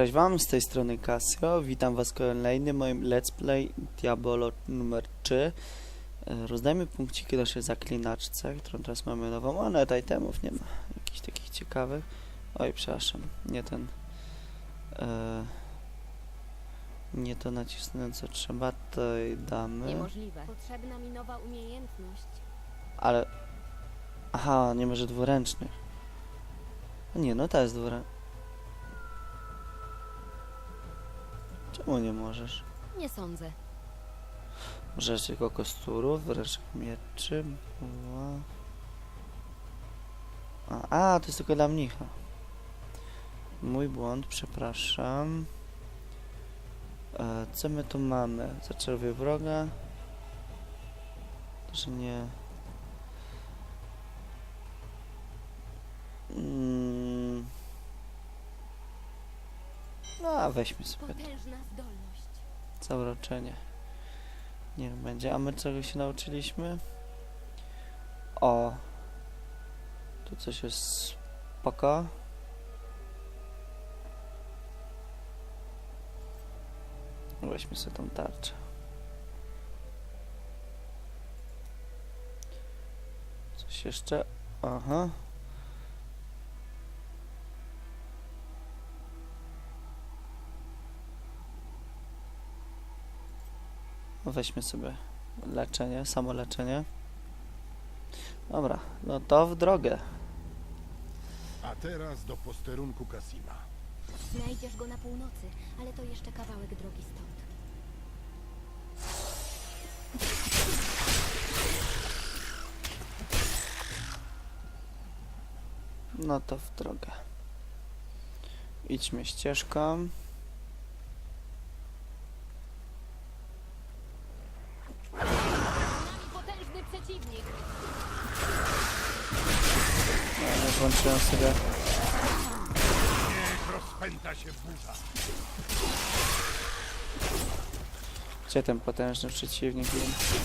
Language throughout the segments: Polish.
Cześć Wam, z tej strony Casio, witam Was kolejny moim Let's Play Diabolo numer 3. E, Rozdajmy punkciki naszej zaklinaczce, którą teraz mamy nową, a nawet itemów nie ma, jakichś takich ciekawych. Oj, przepraszam, nie ten... E, nie to nacisnąłem co trzeba, to jej damy, Niemożliwe. Potrzebna mi nowa umiejętność. ale... Aha, nie może dwuręcznych. Nie, no to jest dwuręczny. Czemu nie możesz? Nie sądzę. Możesz tylko kosturów, wreszcie mieczy, buła. A, a, to jest tylko dla mnicha. Mój błąd, przepraszam. E, co my tu mamy? Zaczarowie wroga. Że nie... Mm. No, a weźmy sobie to. Potężna zdolność. Zauroczenie. Niech będzie. A my czego się nauczyliśmy? O. Tu coś jest spoko. Weźmy sobie tą tarczę. Coś jeszcze? Aha. Weźmy sobie leczenie, samo leczenie. Dobra, no to w drogę. A teraz do posterunku Kasima. Znajdziesz go na północy, ale to jeszcze kawałek drogi stąd. No to w drogę. Idźmy ścieżką. Potężny przeciwnik. No, ja włączyłem sobie. Niech rozpęta się burza. Gdzie ten potężny przeciwnik jest?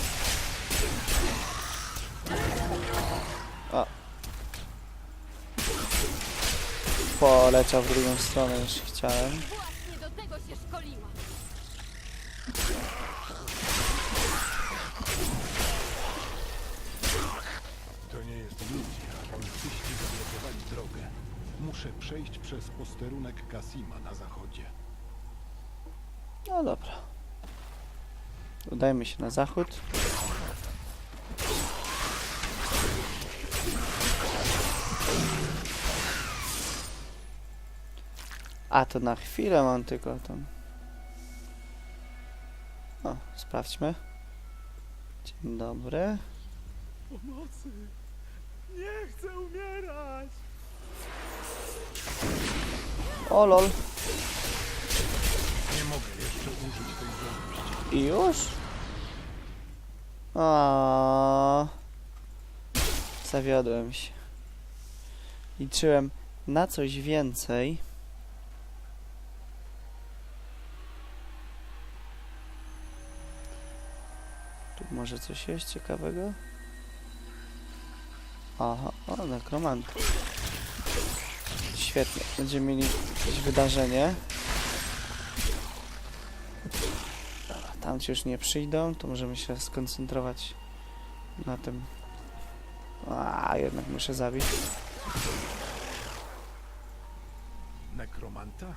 O. Poleciał w drugą stronę niż chciałem. Właśnie do tego się szkoliła. To nie jest iluzja. Policyści zablokowali drogę. Muszę przejść przez posterunek Kasima na zachodzie. No dobra. Udajmy się na zachód. A to na chwilę mam tylko tam. O, sprawdźmy. Dzień dobry. Pomocy! Nie chcę umierać! O lol. Nie mogę jeszcze użyć tej zdolności. I już? A. Zawiodłem się. Liczyłem na coś więcej. Tu może coś jest ciekawego? Aha, o, nekromant. Świetnie, będziemy mieli jakieś wydarzenie. Dobra, tam ci już nie przyjdą, to możemy się skoncentrować na tym. A, jednak muszę zabić. Nekromanta?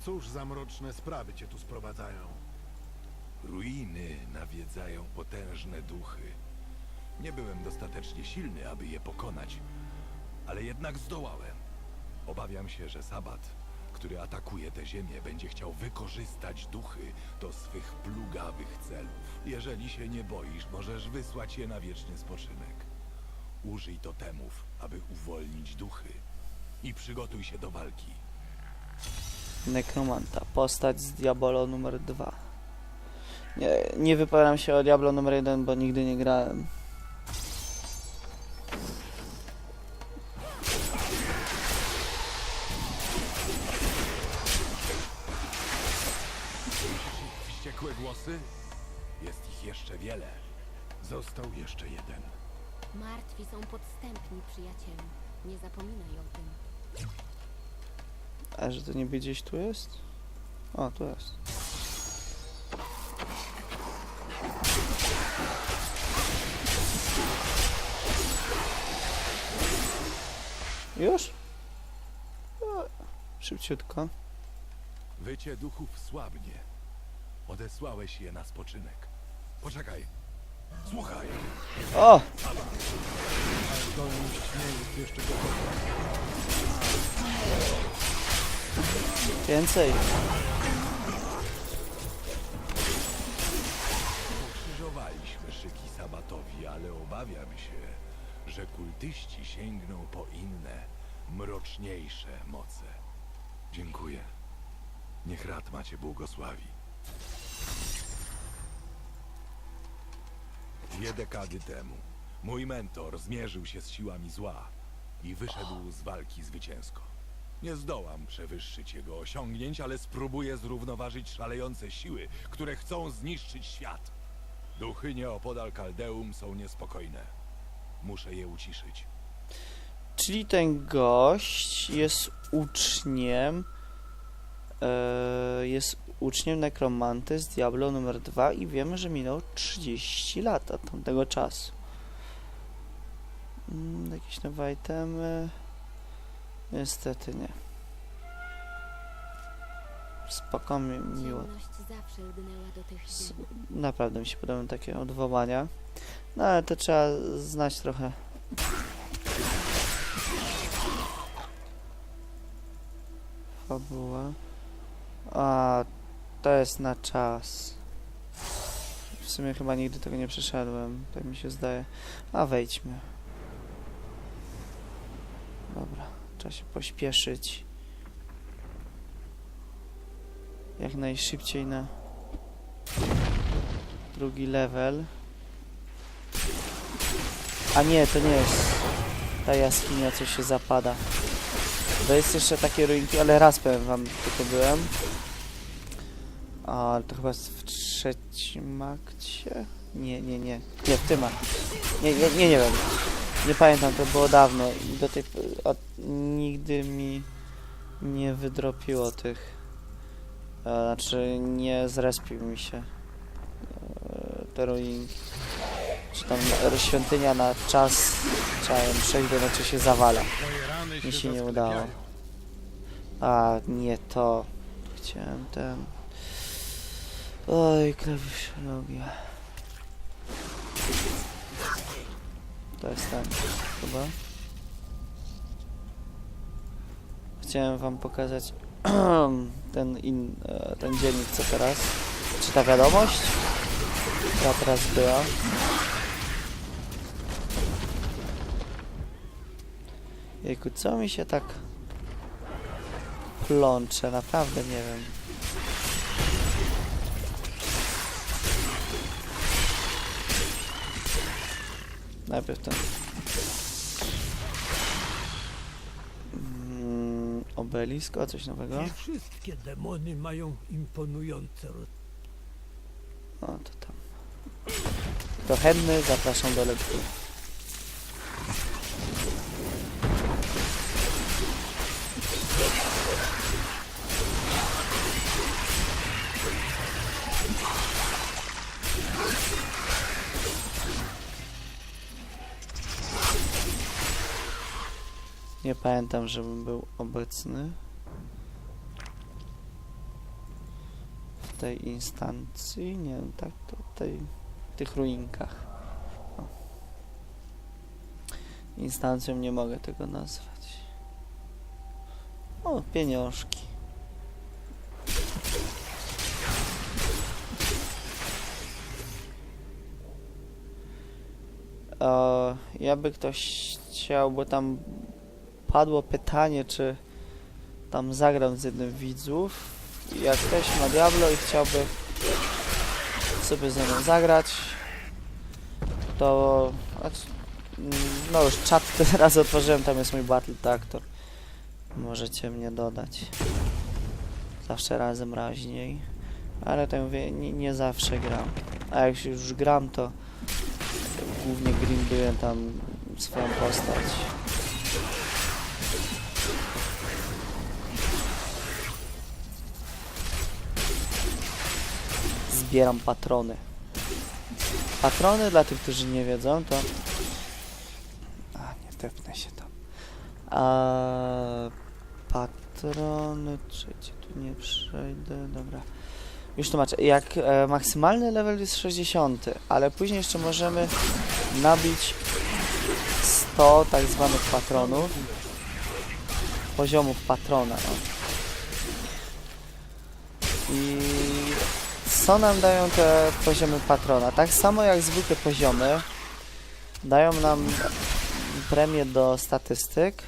Cóż za mroczne sprawy cię tu sprowadzają? Ruiny nawiedzają potężne duchy. Nie byłem dostatecznie silny, aby je pokonać, ale jednak zdołałem. Obawiam się, że Sabat, który atakuje tę ziemię, będzie chciał wykorzystać duchy do swych plugawych celów. Jeżeli się nie boisz, możesz wysłać je na wieczny spoczynek. Użyj totemów, aby uwolnić duchy i przygotuj się do walki. Nekromanta, postać z Diabolo numer 2. Nie, nie wypowiadam się o Diablo numer 1, bo nigdy nie grałem. Przyjacielu. Nie zapominaj o tym. A że to niby gdzieś tu jest? O, tu jest. Już? O, szybciutko. Wycie duchów słabnie. Odesłałeś je na spoczynek. Poczekaj. Słuchaj. O! Zdolność nie jest jeszcze gotowa. Więcej. Pokrzyżowaliśmy szyki Sabatowi, ale obawiam się, że kultyści sięgną po inne, mroczniejsze moce. Dziękuję. Niech rad macie błogosławi. Dwie dekady temu mój mentor zmierzył się z siłami zła i wyszedł z walki zwycięsko. Nie zdołam przewyższyć jego osiągnięć, ale spróbuję zrównoważyć szalejące siły, które chcą zniszczyć świat. Duchy nieopodal Kaldeum są niespokojne. Muszę je uciszyć. Czyli ten gość jest uczniem. E, jest uczniem nekromanty z Diablo numer 2 i wiemy, że minął 30 lat od tamtego czasu. Mm, jakieś nowe itemy? Niestety nie. Spoko, mi, miło. Naprawdę mi się podobają takie odwołania. No ale to trzeba znać trochę. Fabuła. A, to jest na czas. W sumie chyba nigdy tego nie przeszedłem, tak mi się zdaje. A wejdźmy. Dobra, trzeba się pośpieszyć. Jak najszybciej na drugi level. A nie, to nie jest ta jaskinia, co się zapada. To jest jeszcze takie ruinki, ale raz powiem wam, tylko byłem. Ale to chyba jest w trzecim akcie? Nie, nie, nie. Nie, w tym akcie. Nie, nie, nie, nie wiem. Nie pamiętam, to było dawno i do tej a, nigdy mi nie wydropiło tych. E, znaczy, nie zrespił mi się e, te ruinki. Czy tam świątynia na czas ją przejść, inaczej się zawala. Mi się nie udało. A, nie to. Chciałem ten. Oj, klawiszologia. To jest ten, chyba. Chciałem wam pokazać ten, in, e, ten dziennik, co teraz. Czy ta wiadomość? która teraz była. Jejku, co mi się tak plącze? Naprawdę nie wiem. Najpierw ten... Mm, obelisk, o coś nowego? Nie wszystkie demony mają imponujące roz... O, to tam. Kto chętny, zapraszam do lektury. Pamiętam, żebym był obecny w tej instancji. Nie wiem, tak, to w tych ruinkach. O. Instancją nie mogę tego nazwać. O, pieniążki. E, jakby ktoś chciał, bo tam padło pytanie, czy tam zagram z jednym widzów. Jak ktoś ma Diablo i chciałby sobie ze mną zagrać, to znaczy, mm, no już czat teraz otworzyłem, tam jest mój battle tag, to możecie mnie dodać. Zawsze razem raźniej. Ale tak mówię, nie, nie zawsze gram. A jak już gram, to głównie grinduję tam swoją postać. Zbieram patrony. Patrony, dla tych, którzy nie wiedzą, to... A, nie tepnę się tam. A, patrony, trzeci, tu nie przejdę, dobra. Już tłumaczę. Jak e, maksymalny level jest 60, ale później jeszcze możemy nabić 100 tak zwanych patronów. Poziomów patrona. No. I co nam dają te poziomy patrona? Tak samo jak zwykłe poziomy dają nam premię do statystyk,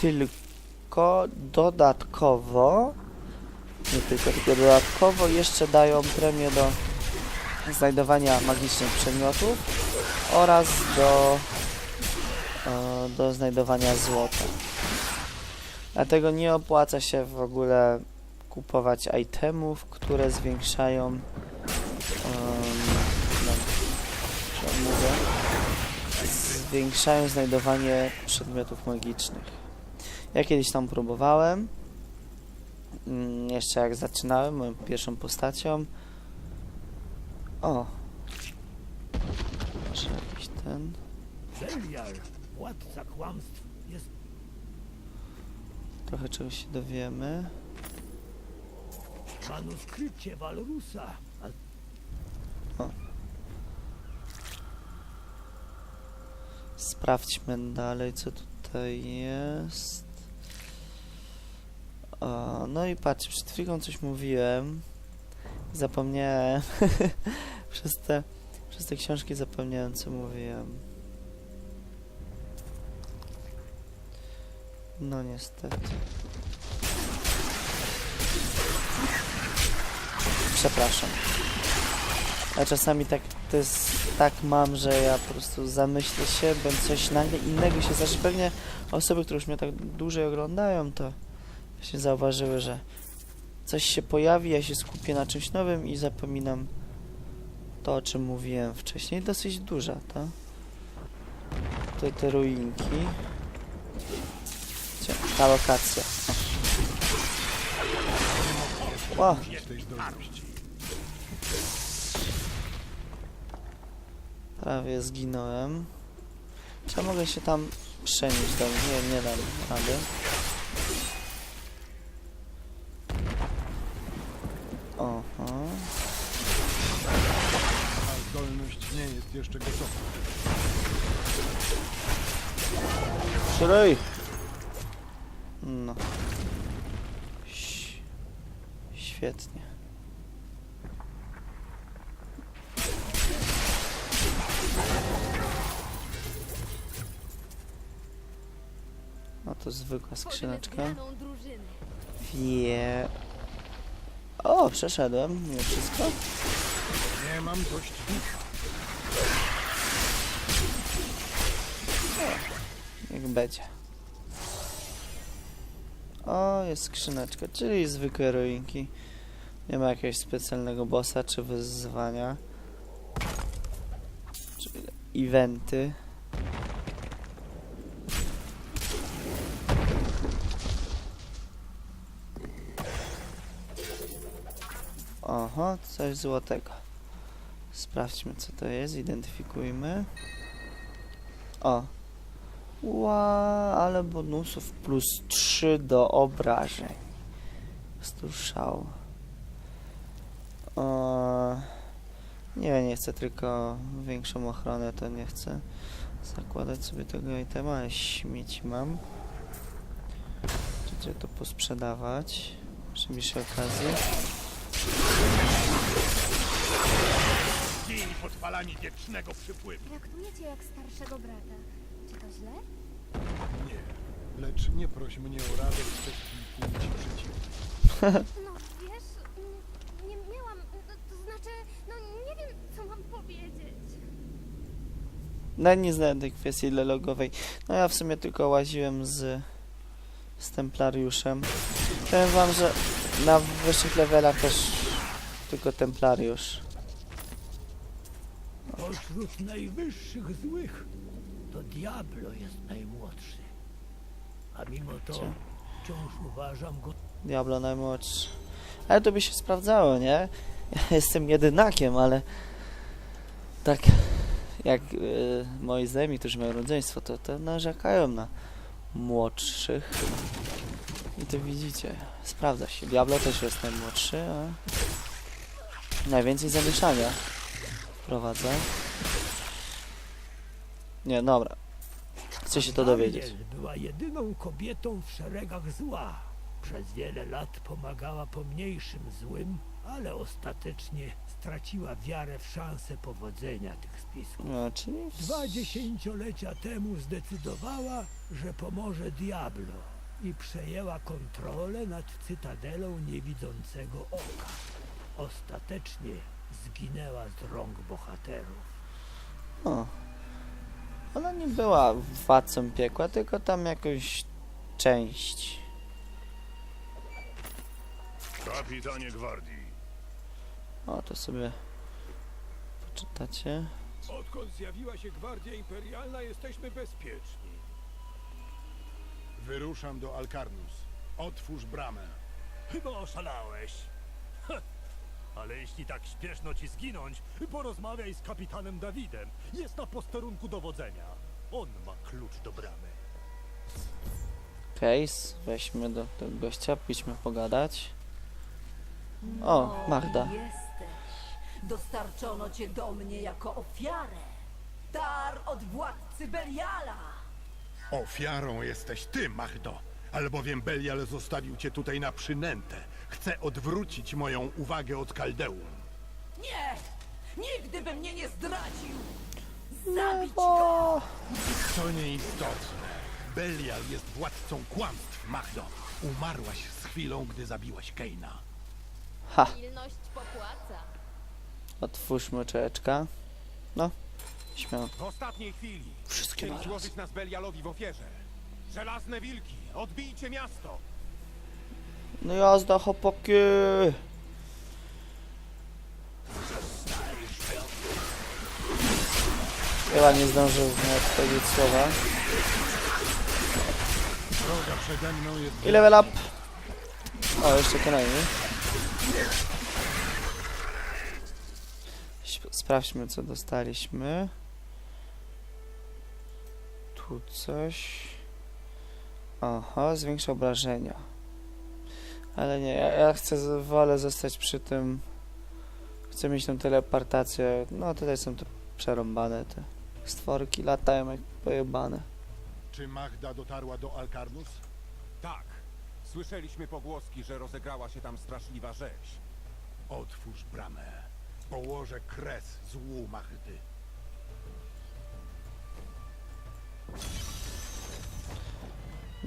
tylko dodatkowo nie tylko, tylko dodatkowo jeszcze dają premię do znajdowania magicznych przedmiotów oraz do, e, do znajdowania złota. Dlatego nie opłaca się w ogóle kupować itemów, które zwiększają um, no, mówię, zwiększają znajdowanie przedmiotów magicznych. Ja kiedyś tam próbowałem, mm, jeszcze jak zaczynałem, moją pierwszą postacią. O! Może jakiś ten... Trochę czegoś się dowiemy. Manuskrypcie Walrusa. Sprawdźmy dalej, co tutaj jest. O, no i patrz, przed chwilą coś mówiłem. Zapomniałem. przez, te, przez te książki zapomniałem, co mówiłem. No niestety. Przepraszam. A czasami tak to jest tak mam, że ja po prostu zamyślę się, bądź coś nagle innego się zdarzy. Pewnie osoby, które już mnie tak dłużej oglądają, to właśnie zauważyły, że coś się pojawi, ja się skupię na czymś nowym i zapominam to, o czym mówiłem wcześniej. Dosyć duża, to. Tutaj te ruinki. Ta lokacja. Wow. Prawie zginąłem. Czy ja mogę się tam przenieść do Nie, nie dam rady. Oho. Ta zdolność nie jest jeszcze gotowa. Szryj! No to zwykła skrzyneczka. Wie... O, przeszedłem mimo wszystko. Nie mam dość ducha. Jak będzie. O, jest skrzyneczka, czyli zwykłe ruinki. Nie ma jakiegoś specjalnego bossa czy wyzwania. Czyli eventy. Oho, coś złotego. Sprawdźmy co to jest, identyfikujmy. O, Ła, ale bonusów plus 3 do obrażeń. Stuszał. O, nie, nie chcę tylko większą ochronę, to nie chcę zakładać sobie tego itema, ale śmieci mam. Trzeba to posprzedawać przy bliższej okazji. Dzień podpalani wiecznego przypływu. Traktujecie jak starszego brata. Czy to źle? Nie. Lecz nie proś mnie o radę w kwestii płci przeciwnej. No wiesz, mm, nie miałam, to, to znaczy, no nie wiem co mam powiedzieć. Nawet nie znałem tej kwestii logowej. No ja w sumie tylko łaziłem z, z Templariuszem. Powiem wam, że na wyższych levelach też tylko Templariusz. pośród najwyższych złych to Diablo jest najmłodszy. A mimo to wciąż uważam go Diablo najmłodszy. Ale to by się sprawdzało, nie? Ja jestem jedynakiem, ale tak jak y, moi znajomi, którzy mają rodzeństwo, to, to narzekają na młodszych. I to widzicie, sprawdza się. Diablo też jest najmłodszy, a najwięcej zamieszania wprowadza. Nie, dobra. Chcę się to dowiedzieć. Była jedyną kobietą w szeregach zła. Przez wiele lat pomagała pomniejszym złym, ale ostatecznie straciła wiarę w szansę powodzenia tych spisków. No, czyli... Dwa dziesięciolecia temu zdecydowała, że pomoże Diablo i przejęła kontrolę nad Cytadelą Niewidzącego Oka. Ostatecznie zginęła z rąk bohaterów. O. Ona nie była władcą piekła, tylko tam jakąś część. Kapitanie gwardii, O, to sobie poczytacie. Odkąd zjawiła się Gwardia Imperialna, jesteśmy bezpieczni. wyruszam do Alkarnus. Otwórz bramę. Chyba oszalałeś. Ale jeśli tak śpieszno ci zginąć, porozmawiaj z kapitanem Dawidem. Jest na posterunku dowodzenia. On ma klucz do bramy. Case, weźmy do tego gościa, pójdźmy pogadać. O, Magda. Jesteś. Dostarczono cię do mnie jako ofiarę. Dar od władcy Beliala. Ofiarą jesteś ty, Magdo. Albowiem Belial zostawił cię tutaj na przynętę. Chce odwrócić moją uwagę od Kaldeum. Nie! Nigdy by mnie nie zdradził! Zabić go! To nieistotne. Belial jest władcą kłamstw, Magdo. Umarłaś z chwilą, gdy zabiłaś Keina. ha, Pilność popłaca. otwórzmy czeczka. No, śmiało. W ostatniej chwili Wszystkie chcieli naraz. złożyć nas Belialowi w ofierze. Żelazne wilki, odbijcie miasto! No jazda, chłopaki! Chyba nie zdążył nawet powiedzieć słowa. I level up! O, jeszcze kolejny. Sprawdźmy, co dostaliśmy. Tu coś. Aha, zwiększa obrażenia. Ale nie, ja, ja chcę, wolę zostać przy tym. Chcę mieć tą teleportację. No, tutaj są te przerąbane te stworki, latają jak pojebane. Czy Magda dotarła do Alkarnus? Tak. Słyszeliśmy pogłoski, że rozegrała się tam straszliwa rzeź. Otwórz bramę. Położę kres złu Magdy.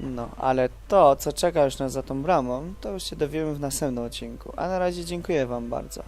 No, ale to, co czeka już nas za tą bramą, to już się dowiemy w następnym odcinku. A na razie dziękuję Wam bardzo.